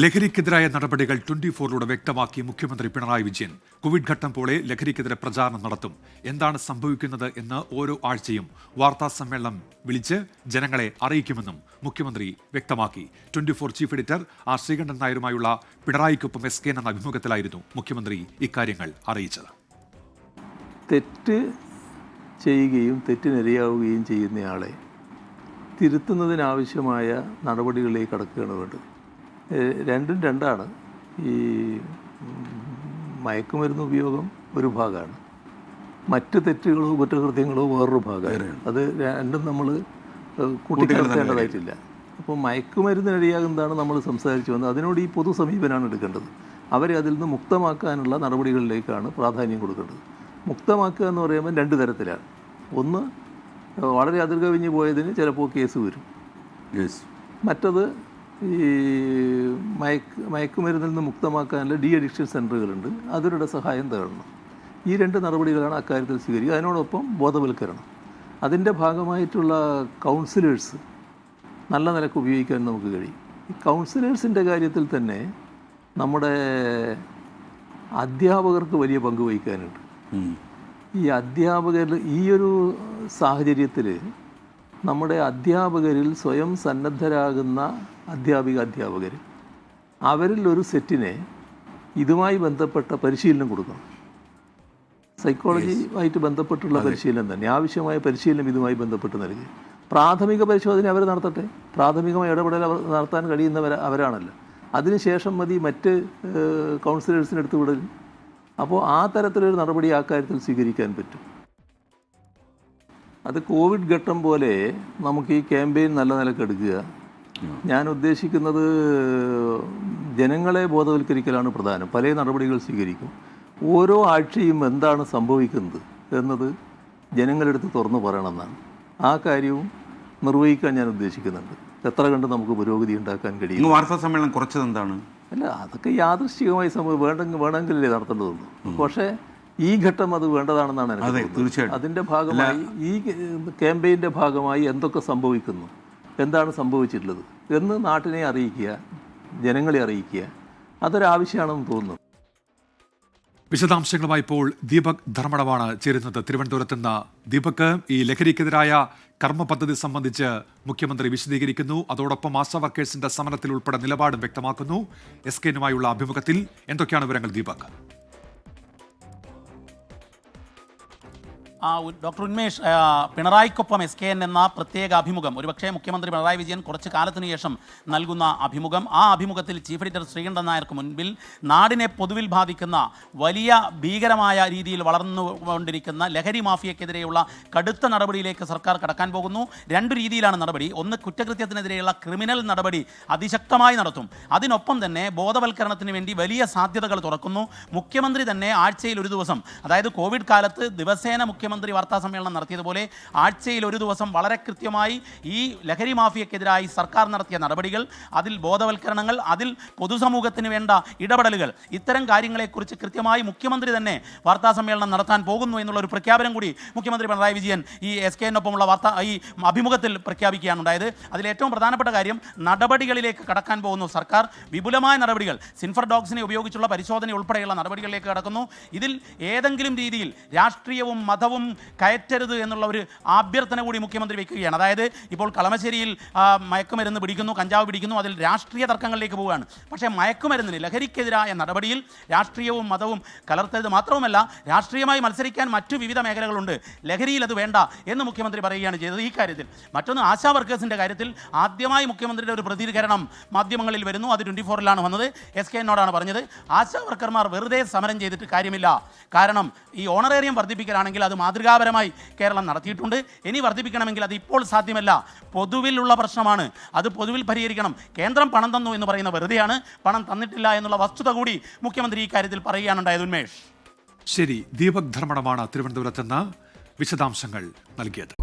ലഹരിക്കെതിരായ നടപടികൾ ട്വന്റി ഫോറിലൂടെ വ്യക്തമാക്കി മുഖ്യമന്ത്രി പിണറായി വിജയൻ. കോവിഡ് ഘട്ടം പോലെ ലഹരിക്കെതിരെ പ്രചാരണം നടത്തും. എന്താണ് സംഭവിക്കുന്നത് എന്ന് ഓരോ ആഴ്ചയും വാർത്താ സമ്മേളനം വിളിച്ച് ജനങ്ങളെ അറിയിക്കുമെന്നും മുഖ്യമന്ത്രി വ്യക്തമാക്കി. Twenty four chief editor R Sreekandan നായരുമായുള്ള പിണറായിക്കൊപ്പം എസ് കെ എന്ന അഭിമുഖത്തിലായിരുന്നു മുഖ്യമന്ത്രി ഇക്കാര്യങ്ങൾ അറിയിച്ചത്. തെറ്റ് ചെയ്യുകയും തെറ്റിനിരയാവുകയും ചെയ്യുന്നയാളെ തിരുത്തുന്നതിനാവശ്യമായ നടപടികളിലേക്ക് കടക്കുകയാണ് വേണ്ടത് രണ്ടും രണ്ടാണ്. ഈ മയക്കുമരുന്ന് ഉപയോഗം ഒരു ഭാഗമാണ് മറ്റ് തെറ്റുകളോ കുറ്റകൃത്യങ്ങളോ വേറൊരു ഭാഗമാണ് അത് രണ്ടും നമ്മൾ കൂട്ടിക്കലർത്തേണ്ടതായിട്ടില്ല അപ്പോൾ മയക്കുമരുന്നിനിടയാകുന്നതാണ് നമ്മൾ സംസാരിച്ചു വന്നത്. അതിനോട് ഈ പൊതു സമീപനമാണ് എടുക്കേണ്ടത്. അവരെ അതിൽ നിന്ന് മുക്തമാക്കാനുള്ള നടപടികളിലേക്കാണ് പ്രാധാന്യം കൊടുക്കേണ്ടത്. മുക്തമാക്കുക എന്ന് പറയുമ്പോൾ രണ്ട് തരത്തിലാണ്. ഒന്ന് വളരെ അതിർകവിഞ്ഞ് പോയതിന് ചിലപ്പോൾ കേസ് വരും. മറ്റത് ഈ മയക്ക് മയക്കുമരുന്നിൽ നിന്ന് മുക്തമാക്കാനുള്ള ഡി അഡിക്ഷൻ സെന്ററുകളുണ്ട് അവരുടെ സഹായം തേടണം. ഈ രണ്ട് നടപടികളാണ് അക്കാര്യത്തിൽ സ്വീകരിക്കുക. അതിനോടൊപ്പം ബോധവൽക്കരണം. അതിന്റെ ഭാഗമായിട്ടുള്ള കൗൺസിലേഴ്സ് നല്ല നിലയ്ക്ക് ഉപയോഗിക്കാൻ നമുക്ക് കഴിയും. ഈ കൗൺസിലേഴ്സിന്റെ കാര്യത്തിൽ തന്നെ നമ്മുടെ അധ്യാപകർക്ക് വലിയ പങ്ക് വഹിക്കാനുണ്ട്. ഈ അധ്യാപകർ ഈ ഒരു സാഹചര്യത്തിൽ നമ്മുടെ അധ്യാപകരിൽ സ്വയം സന്നദ്ധരാകുന്ന അധ്യാപിക അധ്യാപകർ അവരിൽ ഒരു സെറ്റിനെ ഇതുമായി ബന്ധപ്പെട്ട പരിശീലനം കൊടുക്കണം. സൈക്കോളജിയുമായിട്ട് ബന്ധപ്പെട്ടുള്ള പരിശീലനം തന്നെ ആവശ്യമായ പരിശീലനം ഇതുമായി ബന്ധപ്പെട്ട് നൽകി പ്രാഥമിക പരിശോധന അവർ നടത്തട്ടെ. പ്രാഥമികമായ ഇടപെടൽ അവർ നടത്താൻ കഴിയുന്നവർ അവരാണല്ലോ. അതിനുശേഷം മതി മറ്റ് കൗൺസിലേഴ്സിന് എടുത്തു വിടൽ. അപ്പോൾ ആ തരത്തിലൊരു നടപടി ആ കാര്യത്തിൽ സ്വീകരിക്കാൻ പറ്റും. അത് കോവിഡ് ഘട്ടം പോലെ നമുക്ക് ഈ ക്യാമ്പയിൻ നല്ല നിലയ്ക്ക് എടുക്കുക. ഞാൻ ഉദ്ദേശിക്കുന്നത് ജനങ്ങളെ ബോധവൽക്കരിക്കലാണ് പ്രധാനം. പല നടപടികൾ സ്വീകരിക്കും. ഓരോ ആഴ്ചയും എന്താണ് സംഭവിക്കുന്നത് എന്നത് ജനങ്ങളെടുത്ത് തുറന്നു പറയണമെന്നാണ്. ആ കാര്യവും നിർവഹിക്കാൻ ഞാൻ ഉദ്ദേശിക്കുന്നുണ്ട്. എത്ര കണ്ട് നമുക്ക് പുരോഗതി ഉണ്ടാക്കാൻ കഴിയും? വാർത്താ സമ്മേളനം കുറച്ചത് എന്താണ്? അല്ല അതൊക്കെ യാദൃശ്ചികമായി സംഭവം വേണ്ടെങ്കിൽ വേണമെങ്കിലല്ലേ നടത്തേണ്ടതുള്ളൂ. പക്ഷേ ഈ ഘട്ടം അത് വേണ്ടതാണെന്നാണ് എനിക്ക് അതിന്റെ ഭാഗമായി ഈ ക്യാമ്പയിന്റെ ഭാഗമായി എന്തൊക്കെ സംഭവിക്കുന്നു? എന്താണ് സംഭവിച്ചിട്ടുള്ളത്? എന്ന് നാട്ടിനെ അറിയിക്കുക ജനങ്ങളെ അറിയിക്കുക അതൊരാവശ്യമാണെന്ന് തോന്നുന്നു. വിശദാംശങ്ങളുമായി ഇപ്പോൾ ദീപക് ധർമ്മടമാണ് ചേരുന്നത്. തിരുവനന്തപുരത്ത് നിന്ന് ദീപക് ഈ ലഹരിക്കെതിരായ കർമ്മ പദ്ധതി സംബന്ധിച്ച് മുഖ്യമന്ത്രി വിശദീകരിക്കുന്നു. അതോടൊപ്പം ആശാ വർക്കേഴ്സിന്റെ സമരത്തിൽ ഉൾപ്പെടെ നിലപാടും വ്യക്തമാക്കുന്നു. എസ് കെനുമായുള്ള അഭിമുഖത്തിൽ എന്തൊക്കെയാണ് വിവരങ്ങൾ ദീപക്? ഡോക്ടർ ഉന്മേഷ് ആ, പിണറായിക്കൊപ്പം എസ് കെ എൻ എന്ന പ്രത്യേക അഭിമുഖം. ഒരുപക്ഷെ മുഖ്യമന്ത്രി പിണറായി വിജയൻ കുറച്ച് കാലത്തിന് ശേഷം നൽകുന്ന അഭിമുഖം. ആ അഭിമുഖത്തിൽ ചീഫ് എഡിറ്റർ ശ്രീകണ്ഠൻ നായർക്ക് മുൻപിൽ നാടിനെ പൊതുവിൽ ബാധിക്കുന്ന വലിയ ഭീകരമായ രീതിയിൽ വളർന്നുകൊണ്ടിരിക്കുന്ന ലഹരി മാഫിയക്കെതിരെയുള്ള കടുത്ത നടപടിയിലേക്ക് സർക്കാർ കടക്കാൻ പോകുന്നു. രണ്ട് രീതിയിലാണ് നടപടി. ഒന്ന് കുറ്റകൃത്യത്തിനെതിരെയുള്ള ക്രിമിനൽ നടപടി അതിശക്തമായി നടത്തും. അതിനൊപ്പം തന്നെ ബോധവൽക്കരണത്തിന് വേണ്ടി വലിയ സാധ്യതകൾ തുറക്കുന്നു. മുഖ്യമന്ത്രി തന്നെ ആഴ്ചയിൽ ഒരു ദിവസം അതായത് കോവിഡ് കാലത്ത് ദിവസേന മുഖ്യമന്ത്രി വാർത്താ സമ്മേളനം നടത്തിയതുപോലെ ആഴ്ചയിൽ ഒരു ദിവസം വളരെ കൃത്യമായി ഈ ലഹരി മാഫിയക്കെതിരായി സർക്കാർ നടത്തിയ നടപടികൾ അതിൽ ബോധവൽക്കരണങ്ങൾ അതിൽ പൊതുസമൂഹത്തിന് വേണ്ട ഇടപെടലുകൾ ഇത്തരം കാര്യങ്ങളെക്കുറിച്ച് കൃത്യമായി മുഖ്യമന്ത്രി തന്നെ വാർത്താ സമ്മേളനം നടത്താൻ പോകുന്നു എന്നുള്ള ഒരു പ്രഖ്യാപനം കൂടി മുഖ്യമന്ത്രി പിണറായി വിജയൻ ഈ എസ് കെ എന്നൊപ്പമുള്ള വാർത്ത ഈ അഭിമുഖത്തിൽ പ്രഖ്യാപിക്കുകയാണ്. ഉണ്ടായത് അതിൽ ഏറ്റവും പ്രധാനപ്പെട്ട കാര്യം നടപടികളിലേക്ക് കടക്കാൻ പോകുന്നു സർക്കാർ. വിപുലമായ നടപടികൾ സിൻഫർ ഡോഗ്സിനെ ഉപയോഗിച്ചുള്ള പരിശോധന ഉൾപ്പെടെയുള്ള നടപടികളിലേക്ക് കടക്കുന്നു. ഇതിൽ ഏതെങ്കിലും രീതിയിൽ രാഷ്ട്രീയവും മതവും കയറ്റരുത് എന്നുള്ള ഒരു അഭ്യർത്ഥന കൂടി മുഖ്യമന്ത്രി വെക്കുകയാണ്. അതായത് ഇപ്പോൾ കളമശ്ശേരിയിൽ മയക്കുമരുന്ന് പിടിക്കുന്നു കഞ്ചാവ് പിടിക്കുന്നു അതിൽ രാഷ്ട്രീയ തർക്കങ്ങളിലേക്ക് പോവുകയാണ്. പക്ഷേ മയക്കുമരുന്നിന് ലഹരിക്കെതിരായ നടപടിയിൽ രാഷ്ട്രീയവും മതവും കലർത്തരുത് മാത്രവുമല്ല രാഷ്ട്രീയമായി മത്സരിക്കാൻ മറ്റു വിവിധ മേഖലകളുണ്ട്. ലഹരിയിൽ അത് വേണ്ട എന്ന് മുഖ്യമന്ത്രി പറയുകയാണ് ചെയ്തത്. ഈ കാര്യത്തിൽ മറ്റൊന്ന് ആശാ വർക്കേഴ്സിന്റെ കാര്യത്തിൽ ആദ്യമായി മുഖ്യമന്ത്രിയുടെ ഒരു പ്രതികരണം മാധ്യമങ്ങളിൽ വരുന്നു. അത് ട്വന്റി ഫോറിലാണ് വന്നത്. എസ് കെ എന്നോടാണ് പറഞ്ഞത്. ആശാ വർക്കർമാർ വെറുതെ സമരം ചെയ്തിട്ട് കാര്യമില്ല. കാരണം ഈ ഓണറേറിയം വർദ്ധിപ്പിക്കലാണെങ്കിൽ അത് മാതൃകാപരമായി കേരളം നടത്തിയിട്ടുണ്ട്. ഇനി വർദ്ധിപ്പിക്കണമെങ്കിൽ അത് ഇപ്പോൾ സാധ്യമല്ല. പൊതുവിലുള്ള പ്രശ്നമാണ്. അത് പൊതുവിൽ പരിഹരിക്കണം. കേന്ദ്രം പണം തന്നു എന്ന് പറയുന്ന വെറുതെയാണ്. പണം തന്നിട്ടില്ല എന്നുള്ള വസ്തുത കൂടി മുഖ്യമന്ത്രി ഈ കാര്യത്തിൽ പറയുകയാണുണ്ടായത് ഉന്മേഷ്. ശരി ദീപക് ധർമ്മടമാണ് തിരുവനന്തപുരത്ത് വിശദാംശങ്ങൾ നൽകിയത്.